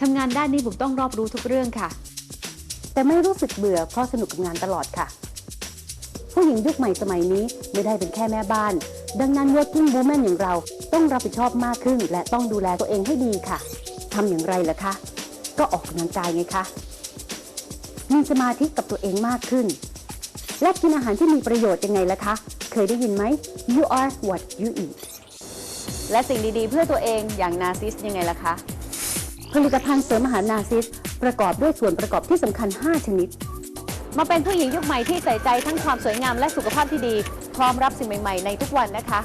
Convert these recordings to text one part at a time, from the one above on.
ทำงานด้านนี้บุ๋มต้องรอบรู้ทุกเรื่องค่ะ แต่ไม่รู้สึกเบื่อเพราะสนุกกับงานตลอดค่ะ ผู้หญิงยุคใหม่สมัยนี้ไม่ได้เป็นแค่แม่บ้าน ดังนั้น working woman อย่างเราต้องรับผิดชอบมากขึ้น และต้องดูแลตัวเองให้ดีค่ะทำอย่างไรล่ะคะ ก็ออกกำลังกายไงคะมีสมาธิกับตัวเองมากขึ้น และกินอาหารที่มีประโยชน์ยังไงล่ะคะ เคยได้ยินไหม you are what you eat และสิ่งดีๆ เพื่อตัวเองอย่างนาซิสยังไงล่ะคะ ผลิตภัณฑ์เสริมอาหารนาซิส ประกอบด้วยส่วนประกอบที่สำคัญ 5 ชนิด มาเป็นผู้หญิงยุคใหม่ที่ใส่ใจทั้งความสวยงามและสุขภาพที่ดี พร้อมรับสิ่งใหม่ ๆ ในทุกวันนะคะ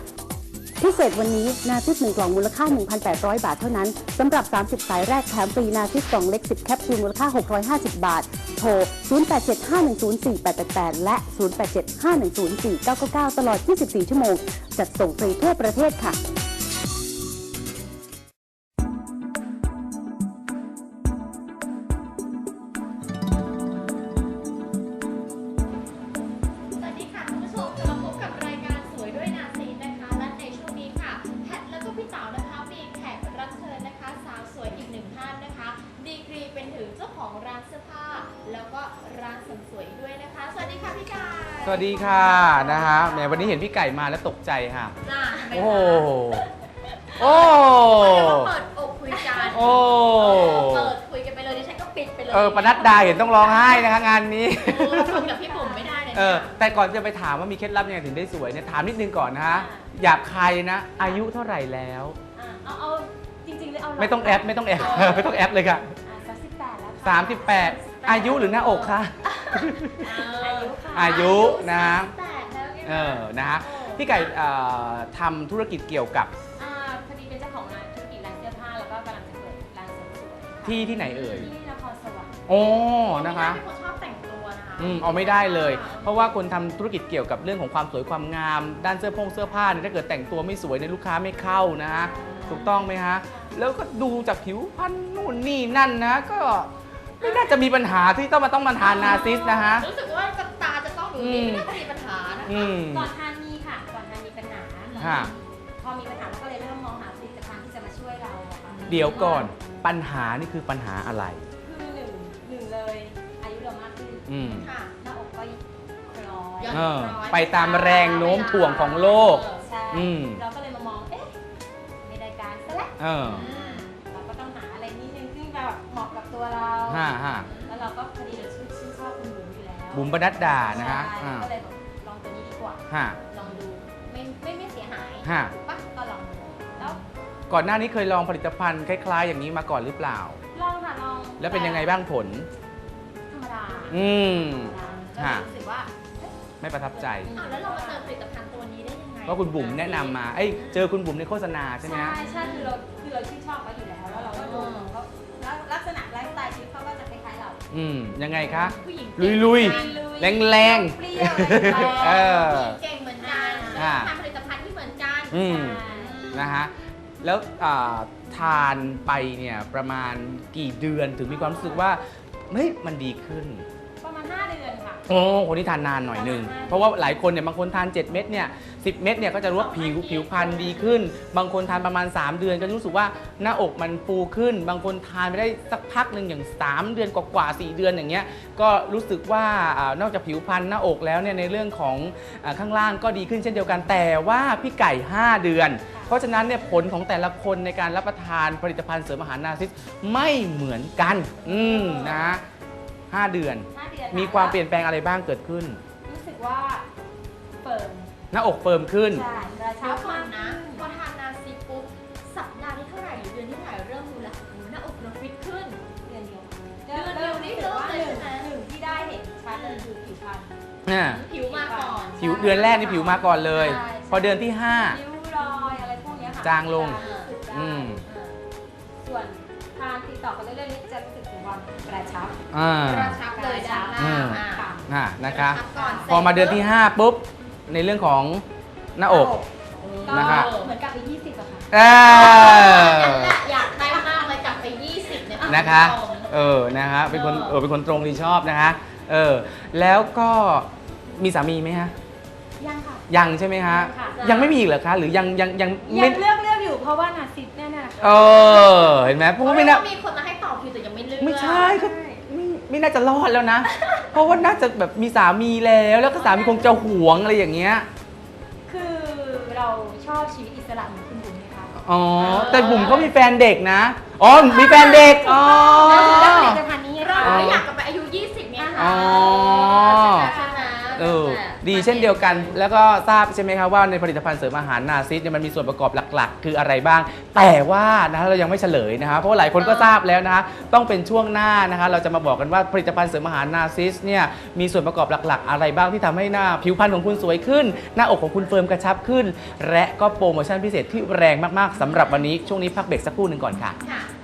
พิเศษวันนี้นาซิส1กล่องมูลค่า 1,800 บาทเท่านั้นสำหรับ 30 สายแรกแถมฟรีนาซิสกล่องเล็ก 10 แคปซูลมูลค่า 650 บาท โทร 0875104888 และ 0875104999 ตลอด 24 ชั่วโมง จัดส่งฟรีทั่วประเทศค่ะ วัสดีค่ะนะฮะแหมวันนี้เห็นพี่ไก่มาแล้วตกใจค่ะ จ้าทำไมโอ้คะโห โอ้เรียกว่าเปิดอกคุยกันโอ้เปิดคุยกันไปเลยดิฉันก็ปิดไปเลยเออปนัดดาเห็นต้องร้องไห้นะคะงานนี้โอ้คุยกับพี่บุ๋มไม่ได้เลยเออแต่ก่อนจะไปถามว่ามีเคล็ดลับยังไงถึงได้สวยเนี่ยถามนิดนึงก่อนนะฮะหยาบคายนะ อายุเท่าไหร่แล้วอะเอาเอาจริงๆเลยเอาไม่ต้องแอปไม่ต้องแอปไม่ต้องแอปเลยค่ะสามสิบแปดแล้วค่ะ38 อายุหรือหน้าอกคะ อายุค่ะอายุนะแปดแล้วเนี่ยเออนะฮะพี่ไก่เอ่อทำธุรกิจเกี่ยวกับอ่าพอดีเป็นเจ้าของร้านธุรกิจร้านเสื้อผ้าแล้วก็กำลังจะเปิดร้านเสริมสวยค่ะที่ที่ไหนเอ่ยที่นครสวรรค์โอ้นะคะ เป็นคนชอบแต่งตัวนะคะอืมเอาไม่ได้เลย เพราะว่าคนทำธุรกิจเกี่ยวกับเรื่องของความสวยความงาม ด้านเสื้อผงเสื้อผ้าเนี่ยถ้าเกิดแต่งตัวไม่สวยในยลูกค้าไม่เข้านะฮะถูกต้องไหมฮะแล้วก็ดูจากผิวพรรณนู่นนี่นั่นนะ ก็ ไม่น่าจะมีปัญหาที่ต้องมาต้องมาทานนาซิสนะฮะ รู้สึกว่าจะตาจะต้องดูอืดีมไม่น่าจะมีปัญหานะอืมก่อนทานมีค่ะ ก่อนทานมีปัญหาฮะ พอมีปัญหาเราก็เลยเริ่มมองหาผลิตภัณฑ์ที่จะมาช่วยเราอะค่ะเดี๋ยวก่อนปัญหานี่คือปัญหาอะไร คือหนึ่งหนึ่งเลยอายุเรามากขึ้นอืม ค่ะ หน้าอกก็คล้อยย้อนเออร้อยไปตามแรงโน้มถ่วงของโลก ใช่อืม เราก็เลยมามองเอ๊ะไม่ได้การซะแล้ว เออเฮะฮะแล้วเราก็พอดีเราชื่นชื่นชอบคุณบุ๋มอยู่แล้วบุ๋มปนัดดานะฮะใช่อ่าก็เลยแบบลองตัวนี้ดีกว่า ฮะลองดูไม่ไม่ไม่เสียหายฮะถูกปะก็ลองดูแล้วก่อนหน้านี้เคยลองผลิตภัณฑ์คล้ายๆ อย่างนี้มาก่อนหรือเปล่า ลองค่ะลองแล้วเป็นยังไงบ้างผล ธรรมดาอืม ธรรมดาแล้วฮะรู้สึกว่าไม่ประทับใจ อ้าวแล้วเรามาเจอผลิตภัณฑ์ตัวนี้ได้ยังไงเพราะคุณบุ๋มแนะนำมา เอ้ยเจอคุณบุ๋มในโฆษณาใช่ไหมใช่ฮะ ใช่คือเราคือเราชื่นชอบเขาอยู่แล้วแล้วเราก็ดู อืมยังไงคะ ผู้หญิงลุยลุยแรงแรงเปรี้ยวอะไรอย่างเงี้ยเออผู้หญิงเก่งเหมือนกันอ่าทำผลิตภัณฑ์ที่เหมือนกันอืมใช่นะฮะแล้วอ่าทานไปเนี่ยประมาณกี่เดือนถึงมีความรู้สึกว่าเฮ้ยมันดีขึ้น โอ้คนที่ทานนานหน่อยหนึ่งเพราะว่าหลายคนเนี่ยบางคนทาน 7 เม็ดเนี่ย10เม็ดเนี่ยก็จะรู้ว่าผิวผิวพรรณดีขึ้น บางคนทานประมาณ 3 เดือนก็รู้สึกว่าหน้าอกมันฟูขึ้น บางคนทานไปได้สักพักหนึ่งอย่าง 3 เดือนกว่าๆ4เดือนอย่างเงี้ยก็รู้สึกว่านอกจากผิวพรรณหน้าอกแล้วเนี่ยในเรื่องของข้างล่างก็ดีขึ้นเช่นเดียวกันแต่ว่าพี่ไก่ 5 เดือน เพราะฉะนั้นเนี่ยผลของแต่ละคนในการรับประทานผลิตภัณฑ์เสริมอาหารนาซิสไม่เหมือนกัน อืมนะ ฮะห้าเดือน5เดือนมีความเปลี่ยนแปลงอะไรบ้างเกิดขึ้น รู้สึกว่าเปิดหน้าอกเฟิร์มขึ้น ใช่กระชัเดี๋ยบวก่อมานกนะ พอทานนาซีปุ๊บ สัปดาห์ที่เท่าไหร่หรือเดือนที่เท่าไหร่เริ่มรู้ละโอ้โหหน้าอกเราฟิตขึ้น เดือนเดียวเดือนเดียวนี่เริ่มเลยใช่ไหมหนึ่งที่ได้เห็นชัดเลยคือผิวพรรณ อ่า ผิวมาก่อนผิวเดือนแรกนี่ผิวมาก่อนเลย ใช่ พอเดือนที่ ริ้วรอยอะไรพวกเนี้ยค่ะจางลง จะรู้สึกได้อืมส่วนทานติดต่อกันเรื่อยๆนี่จะรู้สึก ถึงความกระชับ5อ่ากระชับเลยด้านหน้าอืมอะค่ะอ่านะคะ กระชับก่อนพอมาเดือนที่ 5 ปุ๊บ ในเรื่องของหน้าอก ก็นะคะเหมือนกับไป20อะค่ะ เออนั่นแหละอยากได้มากเลยกลับไป 20เนี่ยนะคะ เออนะฮะเป็นคนเออเป็นคนตรงที่ชอบนะคะเออแล้วก็มีสามีไหมฮะ ยังค่ะ ยังใช่ไหมฮะ ค่ะ ยังไม่มีอีกเหรอคะ หรือยังยังยังยัไม่งเลือกเลือกอยู่เพราะว่านาซิสเนี่ยนะคะเออเห็นไหมเพราะว่าไม่ไม่น่า มีคนมาให้ต่อคิว ใช่ก็ไม่ไม่น่าจะรอดแล้วนะ เพราะว่าน่าจะแบบมีสามีแล้ว แล้วก็สามีคงจะหวงอะไรอย่างเงี้ย คือเราชอบชีวิตอิสระเหมือนคุณบุ๋มไหมคะอ๋อ แต่บุ๋มเขามีแฟนเด็กนะ อ๋อ มีแฟนเด็ก อ๋อ แล้วผลิตภัณฑ์นี้ไงเราคะไม่อยากกลับไปอายุ 20 เนี่ยค่ะอ๋อ ใช่ไหมเออ ดีเช่นเดียวกัน แล้วก็ทราบใช่ไหมครับว่าในผลิตภัณฑ์เสริมอาหารนาซิสเนี่ยมันมีส่วนประกอบหลักๆ คืออะไรบ้าง แต่ว่านะเรายังไม่เฉลยนะครับเพราะว่าหลายคนก็ทราบแล้วนะฮะต้องเป็นช่วงหน้านะคะเราจะมาบอกกันว่าผลิตภัณฑ์เสริมอาหารนาซิสเนี่ยมีส่วนประกอบหลักๆ อะไรบ้างที่ทำให้หน้าผิวพรรณของคุณสวยขึ้น หน้าอกของคุณเฟิร์มกระชับขึ้น และก็โปรโมชั่นพิเศษที่แรงมากๆสำหรับวันนี้ช่วงนี้พักเบรกสักครู่หนึ่งก่อนค่ะค่ะ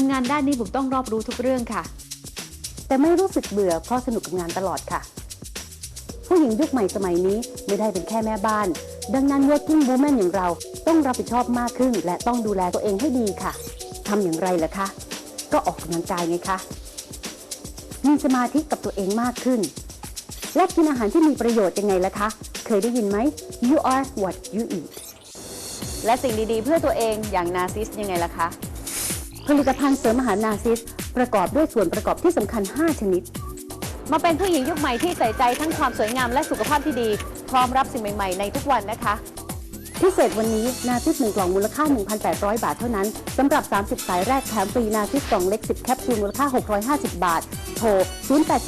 ทำงานด้านนี้บุ๋มต้องรอบรู้ทุกเรื่องค่ะ แต่ไม่รู้สึกเบื่อเพราะสนุกกับงานตลอดค่ะ ผู้หญิงยุคใหม่สมัยนี้ไม่ได้เป็นแค่แม่บ้าน ดังนั้น working woman อย่างเราต้องรับผิดชอบมากขึ้น และต้องดูแลตัวเองให้ดีค่ะทำอย่างไรล่ะคะ ก็ออกกำลังกายไงคะมีสมาธิกับตัวเองมากขึ้น และกินอาหารที่มีประโยชน์ยังไงล่ะคะ เคยได้ยินไหม you are what you eat และสิ่งดีๆ เพื่อตัวเองอย่างนาซิสยังไงล่ะคะ ผลิตภัณฑ์เสริมอาหารนาซิส ประกอบด้วยส่วนประกอบที่สำคัญ 5 ชนิด มาเป็นผู้หญิงยุคใหม่ที่ใส่ใจทั้งความสวยงามและสุขภาพที่ดี พร้อมรับสิ่งใหม่ ๆ ในทุกวันนะคะ พิเศษวันนี้นาซิส1กล่องมูลค่า 1,800 บาทเท่านั้นสำหรับ 30 สายแรกแถมฟรีนาซิสกล่องเล็ก 10 แคปซูลมูลค่า 650 บาท โทร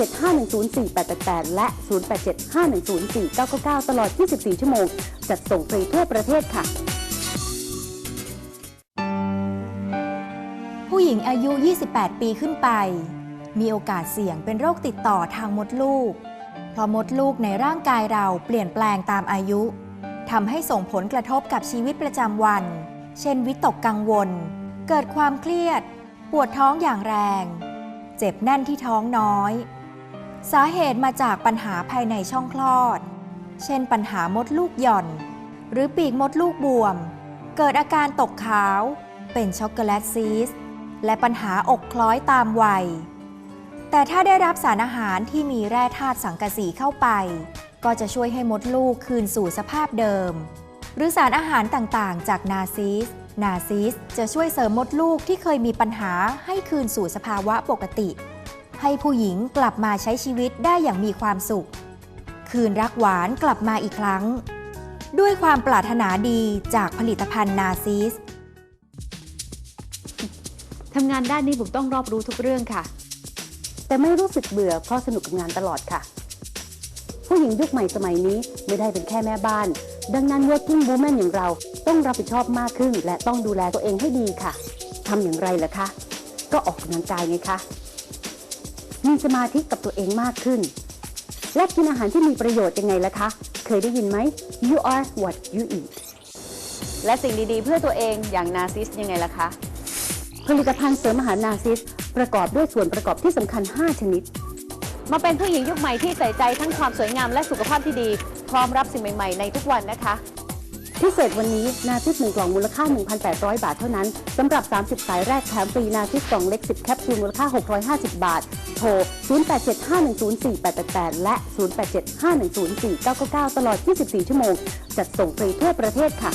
0875104888 และ 0875104999 ตลอด 24 ชั่วโมง จัดส่งฟรีทั่วประเทศค่ะ ญิงอายุ 28 ปีขึ้นไป มีโอกาสเสี่ยงเป็นโรคติดต่อทางมดลูก เพราะมดลูกในร่างกายเราเปลี่ยนแปลงตามอายุทำให้ส่งผลกระทบกับชีวิตประจำวัน เช่น วิตกกังวล เกิดความเครียด ปวดท้องอย่างแรง เจ็บแน่นที่ท้องน้อย สาเหตุมาจากปัญหาภายในช่องคลอด เช่น ปัญหามดลูกหย่อน หรือปีกมดลูกบวม เกิดอาการตกขาว เป็นช็อกโกแลตซีสต และปัญหาอกคล้อยตามวัย แต่ถ้าได้รับสารอาหารที่มีแร่ธาตุสังกะสีเข้าไป ก็จะช่วยให้มดลูกคืนสู่สภาพเดิม หรือสารอาหารต่างๆ จากนาซีส นาซีสจะช่วยเสริมมดลูกที่เคยมีปัญหาให้คืนสู่สภาวะปกติ ให้ผู้หญิงกลับมาใช้ชีวิตได้อย่างมีความสุข คืนรักหวานกลับมาอีกครั้ง ด้วยความปรารถนาดีจากผลิตภัณฑ์นาซีส ทำงานด้านนี้บุ๋มต้องรอบรู้ทุกเรื่องค่ะ แต่ไม่รู้สึกเบื่อเพราะสนุกกับงานตลอดค่ะ ผู้หญิงยุคใหม่สมัยนี้ไม่ได้เป็นแค่แม่บ้าน ดังนั้น working woman อย่างเราต้องรับผิดชอบมากขึ้น และต้องดูแลตัวเองให้ดีค่ะทำอย่างไรล่ะคะ ก็ออกกำลังกายไงคะ มีสมาธิกับตัวเองมากขึ้น และกินอาหารที่มีประโยชน์ยังไงล่ะคะ เคยได้ยินไหม you are what you eat และสิ่งดีๆ เพื่อตัวเองอย่างนาซิสยังไงล่ะคะ ผลิตภัณฑ์เสริมอาหารนาซิส ประกอบด้วยส่วนประกอบที่สำคัญ 5 ชนิด มาเป็นผู้หญิงยุคใหม่ที่ใส่ใจทั้งความสวยงามและสุขภาพที่ดี พร้อมรับสิ่งใหม่ ๆ ในทุกวันนะคะ พิเศษวันนี้นาซิส1กล่องมูลค่า 1,800 บาทเท่านั้นสำหรับ 30 สายแรกแถมฟรีนาซิสกล่องเล็ก 10 แคปซูลมูลค่า 650 บาท โทร 0875104888 และ 0875104999 ตลอด 24 ชั่วโมง จัดส่งฟรีทั่วประเทศค่ะ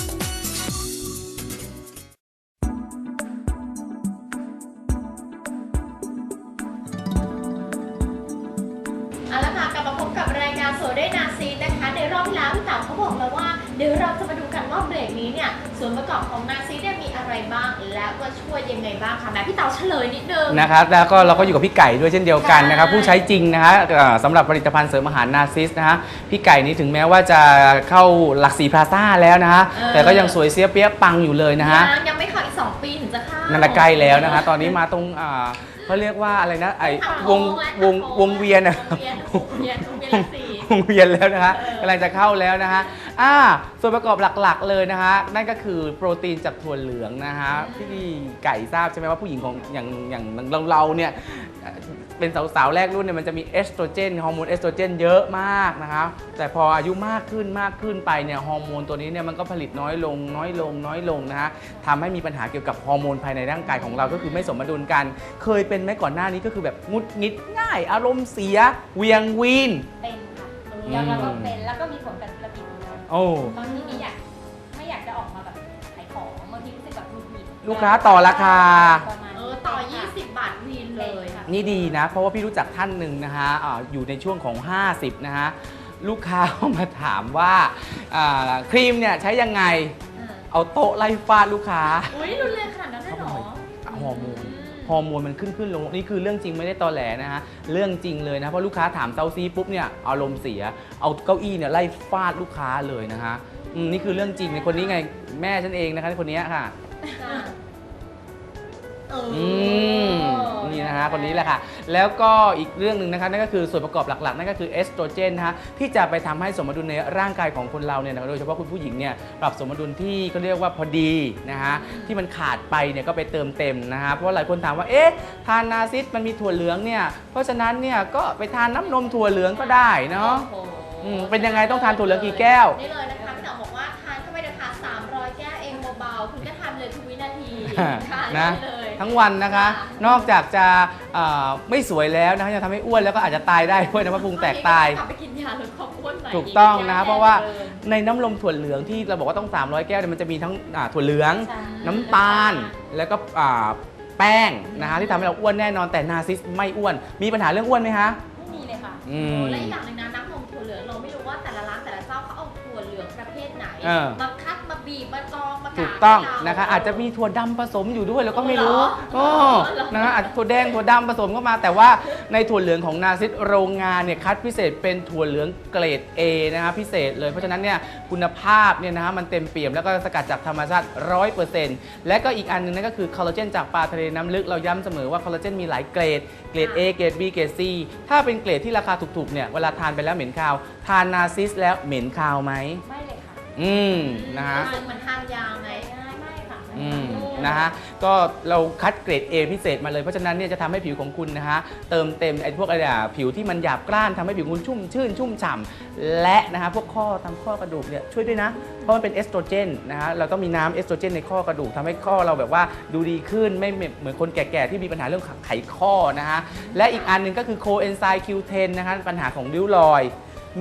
รอบที่แล้วพี่เต๋าเขาบอกแล้วว่า เดี๋ยวเราจะมาดูกันว่าเบรกนี้เนี่ยส่วนประกอบของนาซีเนี่ยมีอะไรบ้าง และก็ช่วยยังไงบ้างคะแม่พี่เต๋าเฉลยนิดนึง นะครับแล้วก็เราก็อยู่กับพี่ไก่ด้วยเช่นเดียวกันนะครับ ใช่ ผู้ใช้จริงนะฮะเอ่อสำหรับผลิตภัณฑ์เสริมอาหารนาซิสนะฮะพี่ไก่นี้ถึงแม้ว่าจะเข้าหลักสีพลาซ่าแล้วนะฮะแต่ก็ยังสวยเสียเปี้ยปังอยู่เลยนะฮะยังยังไม่เข้าอีก 2 ปีถึงจะเข้านั่นนะใกล้แล้วนะคะตอนนี้มาตรงอ่า เขาเรียกว่าอะไรนะไอ้วงวงวงเวียนอะวงเวียนวงเวียนวงเวียนหลักสี่วงเวียนแล้วนะคะเออกำลังจะเข้าแล้วนะคะอ่าส่วนประกอบหลักๆเลยนะคะนั่นก็คือโปรตีนจากถั่วเหลืองนะคะพี่ไก่ทราบใช่ไหมว่าผู้หญิงของอย่างอย่างเราเราเนี่ย เอ่อเป็นสาวๆแรกรุ่นเนี่ยมันจะมีเอสโตรเจนฮอร์โมนเอสโตรเจนเยอะมากนะคะแต่พออายุมากขึ้นมากขึ้นไปเนี่ยฮอร์โมนตัวนี้เนี่ยมันก็ผลิตน้อยลงน้อยลงน้อยลงนะคะทำให้มีปัญหาเกี่ยวกับฮอร์โมนภายในร่างกายของเราก็คือไม่สมดุลกัน เคยเป็นไหมก่อนหน้านี้ก็คือแบบงุดงิดง่าย อารมณ์เสียเวียงวีน เป็นค่ะเออยอมรับว่าเป็นแล้วก็มีผลกับธุรกิจด้วยโอ้บางทีไม่อยากไม่อยากจะออกมาแบบขายของบางทีรู้สึกแบบหงุดหงิดลูกค้าต่อราคาประ นเลยค่ะนี่ดีนะ เพราะว่าพี่รู้จักท่านหนึ่งนะฮะอ่าอยู่ในช่วงของ 50 นะฮะ ลูกค้าเข้ามาถามว่าอ่าครีมเนี่ยใช้ยังไงอ่าเอาโต๊ะไล่ฟาดลูกค้า อุ้ยรุนแรงขนาดนั้นเลยเหรอฮอร์โมน ฮอร์โมนมันขึ้นขึ้นลงนี่คือเรื่องจริงไม่ได้ตอแหลนะฮะ เรื่องจริงเลยนะ เพราะลูกค้าถามเซาซีปุ๊บเนี่ยอารมณ์เสีย เอาเก้าอี้เนี่ยไล่ฟาดลูกค้าเลยนะฮะอืมนี่คือเรื่องจริงในคนนี้ไงแม่ฉันเองนะคะคนนี้ค่ะจ้ะเอออืมนี่นะฮะคนนี้แหละค่ะ แล้วก็อีกเรื่องหนึ่งนะคะนั่นก็คือส่วนประกอบหลักๆ นั่นก็คือเอสโตรเจนนะฮะที่จะไปทำให้สมดุลในร่างกายของคนเราเนี่ยนะโดยเฉพาะคุณผู้หญิงเนี่ยปรับสมดุลที่เขาเรียกว่าพอดีนะฮะที่มันขาดไปเนี่ยก็ไปเติมเต็มนะฮะเพราะว่าหลายคนถามว่าเอ๊ะทานนาซิสมันมีถั่วเหลืองเนี่ยเพราะฉะนั้นเนี่ยก็ไปทานน้ำนมถั่วเหลืองก็ได้เนาะโอ้โหอืมเป็นยังไงต้องทานถั่วเหลืองกี่แก้วนี่เลยนะคะพี่เต๋อบอกว่าทานเข้าไปนะคะ300 แก้วเองเบาๆคุณก็ทานเลยทุกวินาทีทานนะได้เลย ทั้งวันนะคะค่ะนอกจากจะเอ่อไม่สวยแล้วนะคะยังทำให้อ้วนแล้วก็อาจจะตายได้ด้วยนะว่าพุงแตกตายกลับไปกินยาลดความอ้วนใหม่ถูกต้องนะกเพราะว่าแย่เลยในน้ำลมถั่วเหลืองที่เราบอกว่าต้อง 300 แก้วเนี่ยมันจะมีทั้งอ่าถั่วเหลือง ใช่ น้ำตาลแล้วก็อ่าแป้งนะคะที่ทำให้เราอ้วนแน่นอนแต่นาซิสไม่อ้วน มีปัญหาเรื่องอ้วนไหมคะ ไม่มีเลยค่ะอืมและอีกอย่างหนึ่งนะน้ำนมถั่วเหลืองเราไม่รู้ว่าแต่ละร้านแต่ละเจ้าเขาเอาถั่วเหลืองประเภทไหนเออ มาคัดมา บีบมากรองมากาถูกต้องให้เรานะคะ อาจจะมีถั่วดำผสมอยู่ด้วยแล้วก็ไม่รู้เหรอโอ้เหรอนะคะอาจจะถั่วแดงถั่วดำผสมเข้ามา แต่ว่าในถั่วเหลืองของนาซิสโรงงานเนี่ยคัดพิเศษเป็นถั่วเหลืองเกรด A นะคะพิเศษเลยเพราะฉะนั้นเนี่ยคุณภาพเนี่ยนะฮะมันเต็มเปี่ยมแล้วก็สกัดจากธรรมชาติ 100%และก็อีกอันหนึงนั่นก็คือคอลลาเจนจากปลาทะเลน้ำลึกเราย้ำเสมอว่าคอลลาเจนมีหลายเกรดเกรด A เกรด B เกรด C ถ้าเป็นเกรดที่ราคาถูกๆเนี่ยเวลาทานไปแล้วเหม็นคาว ทานนาซิสแล้วเหม็นคาวไหมไม่เลยค่ะ อืมนะฮะรู้สึกเหมือนทานยาไหมไม่ไม่ค่ะอืมนะฮะก็เราคัดเกรด A พิเศษมาเลยเพราะฉะนั้นเนี่ยจะทำให้ผิวของคุณนะฮะเติมเต็มไอ้พวกอะไรอะผิวที่มันหยาบกร้านทำให้ผิวคุณชุ่มชื่นชุ่มฉ่ำและนะฮะพวกข้อตามข้อกระดูกเนี่ยช่วยด้วยนะ เพราะมันเป็นเอสโตรเจนนะฮะเราต้องมีน้ำเอสโตรเจนในข้อกระดูกทำให้ข้อเราแบบว่าดูดีขึ้นไม่เหมือนคนแก่ๆที่มีปัญหาเรื่องไขข้อนะฮะและอีกอันหนึ่งก็คือโคเอนไซม์ Q10 นะฮะปัญหาของริ้วรอย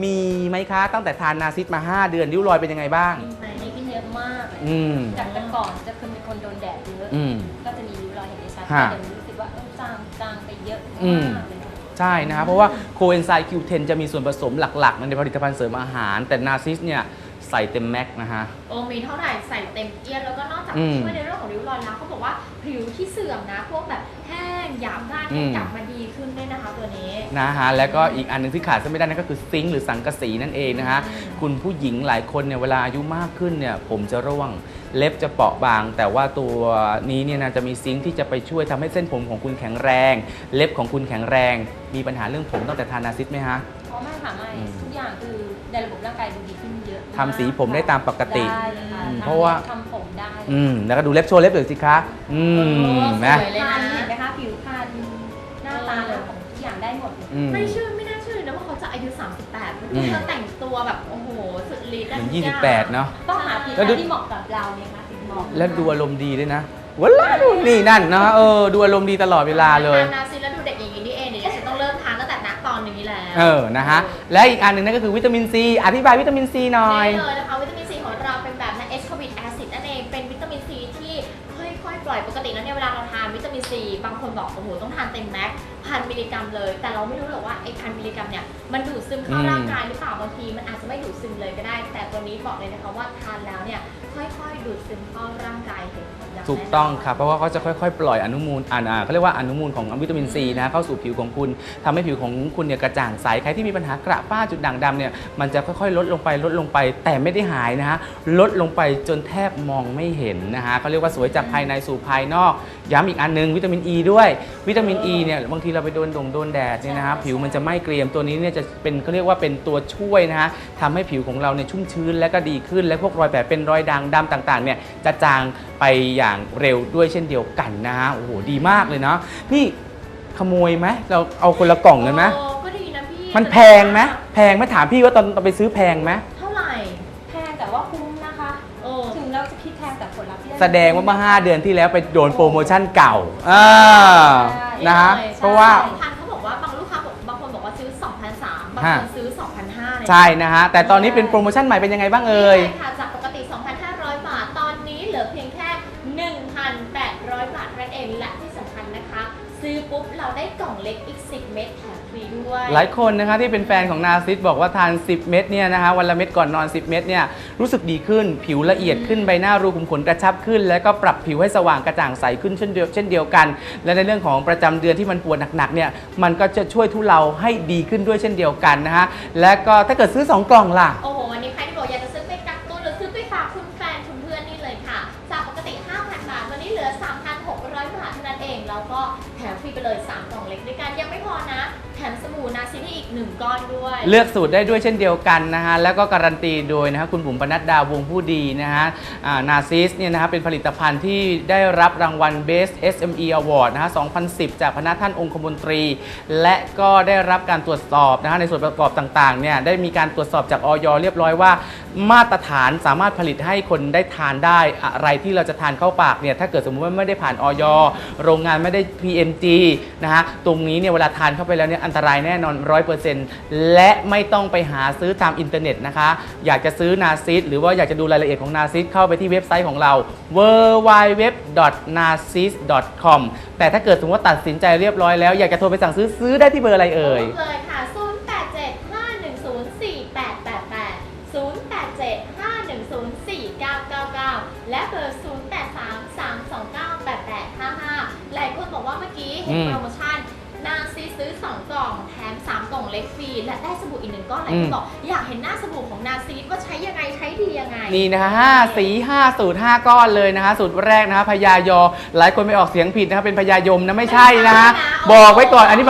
มีไหมคะตั้งแต่ทานนาซิสมา 5 เดือนริ้วรอยเป็นยังไงบ้างไหนนี่ขึ้นเยอะมากเลยอืม จากแต่ก่อนจะคือเป็นคนโดนแดดเยอะอืมก็จะมีริ้วรอยเห็นได้ชัดฮะแต่เดี๋ยวนี้รู้สึกว่าเออจางจางไปเยอะอืม มากเลย ใช่นะครับเพราะว่าโคเอนไซม์ Q10 จะมีส่วนผสมหลักๆ ในผลิตภัณฑ์เสริมอาหาร แต่นาซิสเนี่ยใส่เต็มแม็กซ์นะฮะ โอ้มีเท่าไหร่ใส่เต็มเอียนแล้วก็นอกจากอืมช่วยในเรื่องของริ้วรอยแล้วเขาบอกว่าผิวที่เสื่อมนะ พวกแบบแห้งหยาบด้านอืมกลับมาดีขึ้นด้วยนะคะตัวนี้ นะฮะแล้วก็อีกอันหนึงที่ขาดไม่ได้นั่นก็คือซิงค์หรือสังกะสีนั่นเองนะฮะคุณผู้หญิงหลายคนเนี่ยเวลาอายุมากขึ้นเนี่ยผมจะร่วงเล็บจะเปราะบาง แต่ว่าตัวนี้เนี่ยนะจะมีซิงค์ที่จะไปช่วยทำให้เส้นผมของคุณแข็งแรง เล็บของคุณแข็งแรง มีปัญหาเรื่องผมตั้งแต่ทานนาซิสไหมฮะ เพราะไม่ค่ะไม่อืมทุกอย่างคือในระบบร่างกายดูดีขึ้นเยอะมากทำสีผมได้ตามปกติ ได้เลยค่ะอืมทำเพราะว่า ทำผมได้อืมแล้วก็ดูเล็บโชว์เล็บหน่อยสิคะอืมนะสวยเลยทานะนเห็นไหมคะผิวพรรณหน้าตาเลยผมทุกอย่างได้หมดเลย อืม ไม่เชื่อไม่น่าเชื่อเลยนะว่าเขาจะอายุ 38มันดูอืมเธอแต่งตัวแบบโอ้โหสุดฤทธิ์เหมือนทุกอย่าง 28 เนาะ ต้องหาผลิตแล้ภัวดูณฑ์ที่เหมาะกับเราเนี่ยค่ะถึงเหมาะแล้วดูอารมณ์ดีด้วยนะวันละดูนี่นั่นนะเออดูอารมณ์ดีตลอดเวลาเลยทานนา เออ นะฮะ และอีกอันหนึ่งนั่นก็คือวิตามินซี อธิบายวิตามินซีหน่อยนี่เลยนะคะวิตามินซีของเราเป็นแบบนะเอสคอบิกแอซิดนั่นเองเป็นวิตามินซีที่ค่อยๆปล่อยปกติแล้วเนี่ยเวลาเราทานวิตามินซีบางคนบอกโอ้โหต้องทานเต็มแม็กพันมิลลิกรัมเลย แต่เราไม่รู้หรอกว่าไอ้พันมิลลิกรัมเนี่ยมันดูดซึมเข้าอืม ร่างกายหรือเปล่าบางทีมันอาจจะไม่ดูดซึมเลยก็ได้ แต่ตัวนี้บอกเลยนะคะว่าทานแล้วเนี่ยค่อยๆดูดซึมเข้าร่างกายเห็นผล ถูกต้องแน่นนครับเพราะว่าเขาจะค่อยๆ ปล่อยอนุมูลอ่าเขาเรียกว่าอนุมูลของวิตามินซีนะเข้าสู่ผิวของคุณทำให้ผิวของคุณเนี่ยกระจ่างใสใครที่มีปัญหากระฝ้าจุดด่างดำเนี่ยมันจะค่อยๆ ลดลงไปลดลงไป แต่ไม่ได้หายนะฮะลดลงไปจนแทบมองไม่เห็นนะฮะเขาเรียกว่าสวยจากภายในสู่ภายนอก ย้ำอีกอันหนึงวิตามินอ e ีด้วยวิตามินอ e ีเนี่ยบางทีเราไปโดนดงโดนแดดเนี่ยนะฮะผิวมันจะไม่เกรียมตัวนี้เนี่ยจะเป็นเขาเรียกว่าเป็นตัวช่วยนะฮะทำให้ผิวของเราเนี่ยชุ่มชื้นและก็ดีขึ้น และพวกรอยแผลเป็นรอยด่างดำต่างๆเนี่ยจะจางไปอย่างเร็วด้วยเช่นเดียวกันนะฮะโอ้โหดีมากเลยเนาะนี่ขโมยไหมเราเอาคนละกล่องกันไหมโอ้ก็ดีนะพี่มันแพงไหมแพงไหมถามพี่ว่าตอนตอนไปซื้อแพงไหมเท่าไหร่แพงแต่ว่าคุ้มนะคะ โอ้ถึงเราจะคิดแพงแต่ผลลัพธ์ที่ไแสดงว่าเมื่อ5เดือนที่แล้วไปโดนโปรโมชั่นเก่าอ่านะฮะเพราะว่าสองพันเขาบอกว่าบางลูกค้าบอกบางคนบอกว่าซื้อ2,003บางฮะคนซื้อ2,500เลยใช่นะฮะแต่ตอนนี้เป็นโปรโมชั่นใหม่เป็นยังไงบ้างเอ่ย ใช่ค่ะจากปกติ 2,500 บาท ตอนนี้เหลือเพียงแค่ 1,800 บาทเท่านั้นเอง และที่สำคัญนะคะ ซื้อปุ๊บ เราได้กล่องเล็กอีก 10 เม็ดแถมฟรีด้วย หลายคนนะคะที่เป็นแฟนของนาซิสบอกว่าทาน 10 เม็ดเนี่ยนะคะวันละเม็ดก่อนนอน 10 เม็ดเนี่ยรู้สึกดีขึ้น ผิวละเอียดขึ้นใบหน้ารูขุมขนกระชับขึ้น แล้วก็ปรับผิวให้สว่างกระจ่างใสขึ้นเช่นเดียวเช่นเดียวกัน และในเรื่องของประจำเดือนที่มันปวดหนักๆเนี่ยมันก็จะช่วยทุเลาให้ดีขึ้นด้วยเช่นเดียวกันนะฮะและก็ถ้าเกิดซื้อ 2 กล่องล่ะโก้อนด้วย เลือกสูตรได้ด้วยเช่นเดียวกันนะฮะแล้วก็การันตีโดยนะฮะคุณบุ๋มปนัดดาวงผู้ดีนะฮะนาซิสเนี่ยนะฮะเป็นผลิตภัณฑ์ที่ได้รับรางวัล Best SME Award นะฮะ 2010 จากพนักท่านองคมนตรี และก็ได้รับการตรวจสอบนะฮะในส่วนประกอบต่างๆเนี่ยได้มีการตรวจสอบจากออยเรียบร้อยว่า มาตรฐานสามารถผลิตให้คนได้ทานได้อะไรที่เราจะทานเข้าปากเนี่ยถ้าเกิดสมมติว่าไม่ได้ผ่านออยโรงงานไม่ได้ PMG นะฮะตรงนี้เนี่ยเวลาทานเข้าไปแล้วเนี่ยอันตรายแน่นอน 100%และไม่ต้องไปหาซื้อตามอินเทอร์เน็ตนะคะ อยากจะซื้อนาซิสหรือว่าอยากจะดูรายละเอียดของนาซิสเข้าไปที่เว็บไซต์ของเรา www.narcis.com แต่ถ้าเกิดสมมติว่าตัดสินใจเรียบร้อยแล้ว อยากจะโทรไปสั่งซื้อซื้อได้ที่เบอร์อะไรเอ่ย เลยค่ะ 0875104888 0875104999 และเบอร์ 0833298855 หลายคนบอกว่าเมื่อกี้เห็นอืมโปรโมชั่น เล็กฟรีและได้สบู่อีกหนึ่งก้อนหลายคอืนมบอกอยากเห็นหน้าสบู่ของนาซีว่าใช้ยังไงใช้ดียังไง นี่นะฮะห้าสีห้าสูตรห้าก้อนเลยนะฮะสูตรแรกนะฮะพยายอ หลายคนไม่ออกเสียงผิดนะฮะเป็นพยายมนะไม่ใช่นะฮะไม่ใช่นะบอกไว้ก่อนอันนี้